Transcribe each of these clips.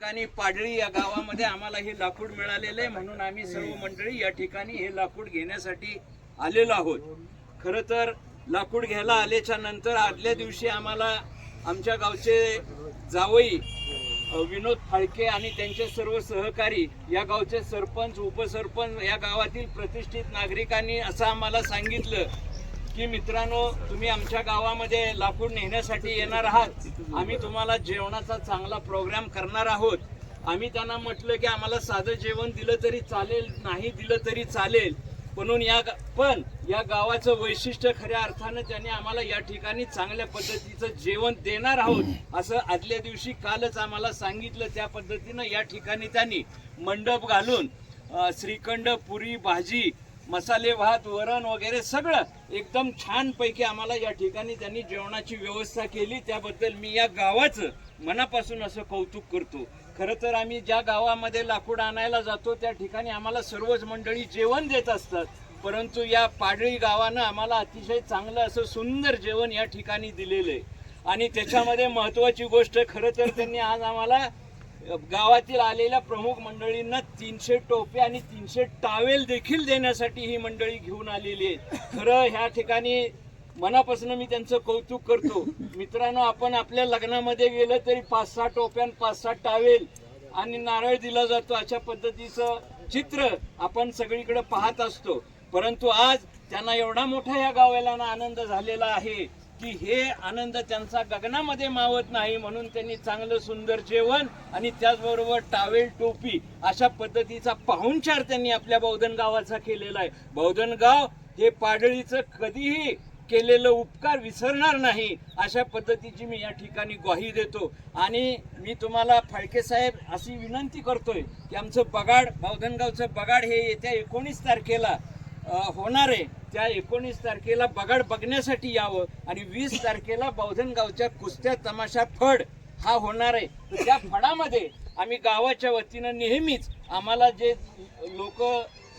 ठिकाणी पाडळी या गावामध्ये आम्हाला हे लाकूड मिळालेलं आहे. म्हणून आम्ही सर्व मंडळी या ठिकाणी हे लाकूड घेण्यासाठी आलेलो आहोत. खरं तर लाकूड घ्यायला आल्याच्यानंतर आदल्या दिवशी आम्हाला आमच्या गावचे जावई विनोद फाळके आणि त्यांचे सर्व सहकारी या गावचे सरपंच उपसरपंच या गावातील प्रतिष्ठित नागरिकांनी असं आम्हाला सांगितलं. की मित्रांनो तुम्ही आमच्या गावामध्ये लाकूड नेण्यासाठी येणार आहात. आम्ही तुम्हाला जेवणाचा चांगला प्रोग्राम करणार आहोत. आम्ही त्यांना म्हटलं की आम्हाला साधं जेवण दिलं तरी चालेल नाही दिलं तरी चालेल. म्हणून या गा- पण या गावाचं वैशिष्ट्य खऱ्या अर्थानं त्यांनी आम्हाला या ठिकाणी चांगल्या पद्धतीचं जेवण देणार आहोत असं आदल्या दिवशी कालच आम्हाला सांगितलं त्या पद्धतीनं या ठिकाणी त्यांनी मंडप घालून श्रीखंड पुरी भाजी मसाले भात वरण वगैरे सगळं एकदम छान पैकी आम्हाला या ठिकाणी त्यांनी जेवणाची व्यवस्था केली. त्याबद्दल मी या गावाचं मनापासून असं कौतुक करतो. खरं तर आम्ही ज्या गावामध्ये लाकूड आणायला जातो त्या ठिकाणी आम्हाला सर्वच मंडळी जेवण देत असतात. परंतु या पाडळी गावानं आम्हाला अतिशय चांगलं असं सुंदर जेवण या ठिकाणी दिलेलं आहे. आणि त्याच्यामध्ये महत्वाची गोष्ट खरं तर त्यांनी आज आम्हाला गावातील आलेल्या प्रमुख मंडळींना तीनशे टोपे आणि तीनशे टावेल देखील देण्यासाठी ही मंडळी घेऊन आलेली आहे. खरं ह्या ठिकाणी मनापासून मी त्यांचं कौतुक करतो. मित्रांनो आपण आपल्या लग्नामध्ये गेलं तरी पाच सहा टोप्यान पाच सहा टावेल आणि नारळ दिला जातो. अशा पद्धतीचं चित्र आपण सगळीकडे पाहत असतो. परंतु आज त्यांना एवढा मोठा या गावाला आनंद झालेला आहे. की हे आनंद त्यांचा गगनामध्ये मावत नाही म्हणून त्यांनी चांगलं सुंदर जेवण आणि त्याचबरोबर टावेल टोपी अशा पद्धतीचा पाहुणचार त्यांनी आपल्या बौद्धन गावाचा केलेला आहे. बौद्धन गाव हे पाडळीचं कधीही केलेलं उपकार विसरणार नाही अशा पद्धतीची मी या ठिकाणी ग्वाही देतो. आणि मी तुम्हाला फाळके साहेब अशी विनंती करतोय की आमचं बगाड बौद्धनगावचं बगाड हे येत्या एकोणीस तारखेला होणार आहे. त्या एकोणीस तारखेला बगाड बघण्यासाठी यावं आणि वीस तारखेला बौधनगावच्या कुस्त्या तमाशा फड हा होणार आहे. तर त्या फडामध्ये आम्ही गावाच्या वतीनं नेहमीच आम्हाला जे लोक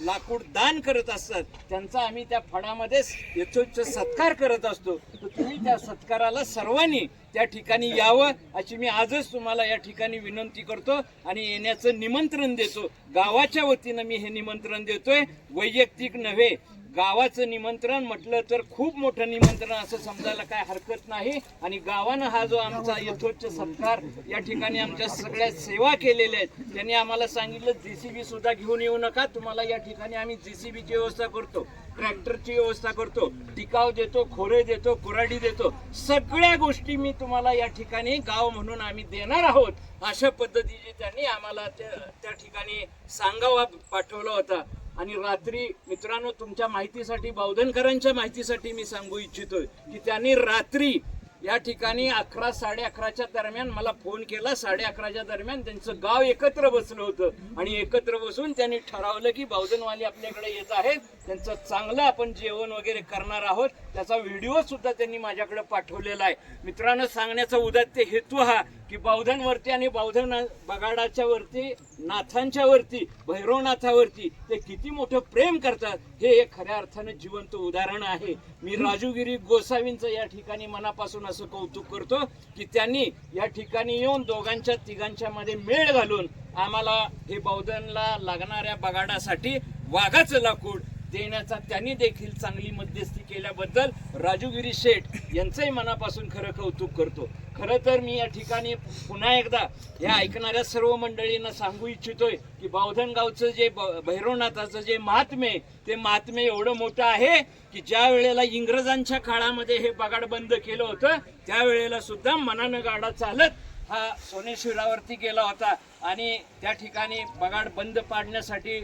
लाकूड दान करत असतात. त्यांचा आम्ही त्या फळामध्येच यथोच्च सत्कार करत असतो. तर तुम्ही त्या सत्काराला सर्वांनी त्या ठिकाणी यावं अशी मी आजच तुम्हाला या ठिकाणी विनंती करतो आणि येण्याचं निमंत्रण देतो. गावाच्या वतीनं मी हे निमंत्रण देतोय. वैयक्तिक नव्हे गावाचं निमंत्रण म्हटलं तर खूप मोठं निमंत्रण असं समजायला काय हरकत नाही. आणि गावानं हा जो आमचा यथोच्च सत्कार या ठिकाणी आमच्या सगळ्या सेवा केलेल्या आहेत. त्यांनी आम्हाला सांगितलं जेसीबी सुद्धा घेऊन येऊ नका. तुम्हाला या ठिकाणी आम्ही जेसीबीची व्यवस्था करतो ट्रॅक्टरची व्यवस्था करतो टिकाव देतो खोरे देतो कुराडी देतो. सगळ्या गोष्टी मी तुम्हाला या ठिकाणी गाव म्हणून आम्ही देणार आहोत. अशा पद्धतीचे त्यांनी आम्हाला त्या त्या ठिकाणी सांगावा पाठवला होता. आणि रात्री मित्रांनो तुमच्या माहितीसाठी बावधनकरांच्या माहितीसाठी मी सांगू इच्छितोय की त्यांनी रात्री या ठिकाणी अकरा साडे अकराच्या दरम्यान मला फोन केला. साडे अकराच्या दरम्यान त्यांचं गाव एकत्र बसलं होतं. आणि एकत्र बसून त्यांनी ठरवलं की बावधनवाली आपल्याकडे येत आहेत. त्यांचं चांगलं आपण जेवण वगैरे करणार आहोत. त्याचा व्हिडिओ सुद्धा त्यांनी माझ्याकडे पाठवलेला आहे. मित्रांनो सांगण्याचा उदात्य हेतू हा की बौद्धनवरती आणि बौद्ध बगाडाच्या वरती नाथांच्या वरती भैरवनाथावरती ते किती मोठं प्रेम करतात हे एक खऱ्या अर्थानं जिवंत उदाहरण आहे. मी राजूगिरी गोसावींचं या ठिकाणी मनापासून असं कौतुक करतो की त्यांनी या ठिकाणी येऊन दोघांच्या तिघांच्या मध्ये मेळ घालून आम्हाला हे बौद्धनला लागणाऱ्या बगाडासाठी वाघाचं लाकूड देण्याचा त्यांनी देखील चांगली मध्यस्थी केल्याबद्दल राजूगिरी शेठ यांचंही मनापासून खरं कौतुक करतो. खरं तर मी या ठिकाणी पुन्हा एकदा या ऐकणाऱ्या सर्व मंडळींना सांगू इच्छितोय की बावधनगावचं जे ब- भैरवनाथाचं जे महात्म्य आहे, ते महात्म्य एवढं मोठं आहे की ज्या वेळेला इंग्रजांच्या काळामध्ये हे बगाड बंद केलं होतं त्यावेळेला सुद्धा मनानं गाडा चालत हा सोनेश्वरावरती गेला होता. आणि त्या ठिकाणी बगाड बंद पाडण्यासाठी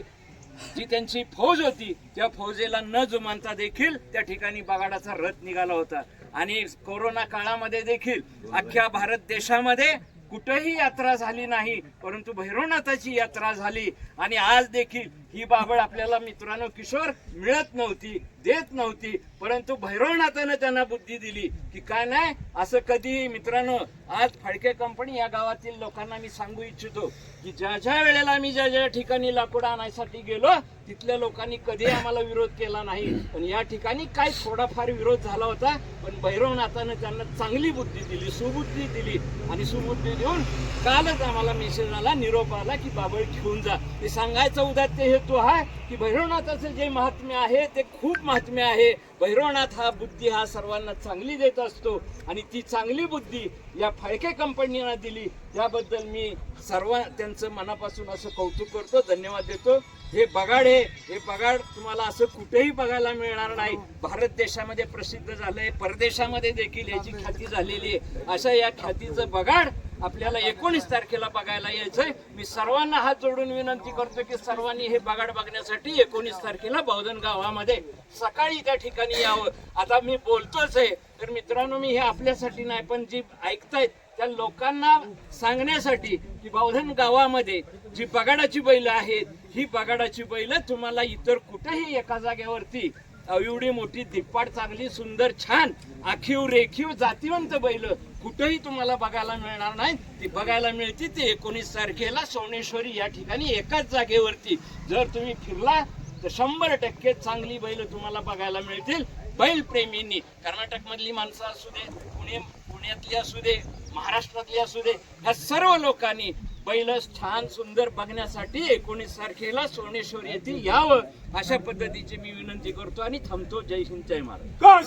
जी त्यांची फौज होती त्या फौजेला न जुमानता देखील त्या ठिकाणी बगाडाचा रथ निघाला होता. आणि कोरोना काळामध्ये देखील अख्ख्या भारत देशामध्ये कुठेही यात्रा झाली नाही परंतु भैरवनाथाची यात्रा झाली. आणि आज देखील ही बाबळ आपल्याला मित्रांनो किशोर मिळत नव्हती देत नव्हती परंतु भैरवनाथानं त्यांना बुद्धी दिली की काय नाही असं कधी मित्रांनो आज फाळके कंपनी या गावातील लोकांना मी सांगू इच्छितो की ज्या ज्या वेळेला मी ज्या ज्या ठिकाणी लाकूड आणायसाठी गेलो तिथल्या लोकांनी कधी आम्हाला विरोध केला नाही. पण या ठिकाणी काय थोडाफार विरोध झाला होता पण भैरवनाथानं त्यांना चांगली बुद्धी दिली सुबुद्धी दिली आणि सुबुद्धी देऊन कालच आम्हाला मेसेज आला निरोप आला की बाबळ घेऊन जा. हे सांगायचं उद्यात ते महत्त्व आहे की भैरवनाथाचं जे महात्म्य आहे ते खूप महात्म्य आहे. भैरवनाथ हा बुद्धी हा सर्वांना चांगली देत असतो आणि ती चांगली बुद्धी या फाळके कंपनीला दिली. त्याबद्दल मी सर्व त्यांचं मनापासून असं कौतुक करतो धन्यवाद देतो. हे बगाड हे हे बगाड तुम्हाला असं कुठेही बघायला मिळणार नाही. भारत देशामध्ये प्रसिद्ध झालंय. परदेशामध्ये देखील याची ख्याती झालेली आहे. अशा या ख्यातीचं बगाड आपल्याला एकोणीस तारखेला बघायला यायचंय. मी सर्वांना हात जोडून विनंती करतो की सर्वांनी हे बगाड बघण्यासाठी एकोणीस तारखेला बौद्धन गावामध्ये सकाळी त्या ठिकाणी यावं. आता मी बोलतोच आहे. तर मित्रांनो मी हे आपल्यासाठी नाही पण जी ऐकतायत त्या लोकांना सांगण्यासाठी की बावधन गावामध्ये जी बगाडाची बैल आहेत ही बगाडाची बैल तुम्हाला इतर कुठेही एका जाग्यावरती एवढी मोठी दिप्पाड चांगली सुंदर छान आखीव रेखीव जातीवंत बैल कुठेही तुम्हाला बघायला मिळणार नाही ती बघायला मिळते ती एकोणीस तारखेला सोनेश्वरी या ठिकाणी एकाच जागेवरती. जर तुम्ही फिरला तर शंभर टक्के चांगली बैल तुम्हाला बघायला मिळतील बैल प्रेमींनी. कर्नाटक मधली माणसं असू दे पुणे पुण्यातली असू दे महाराष्ट्रातली असू दे ह्या सर्व लोकांनी बैल छान सुंदर बघण्यासाठी एकोणीस तारखेला सोनेश्वर येथील यावं अशा पद्धतीची मी विनंती करतो आणि थांबतो. जय हिंद जय महाराज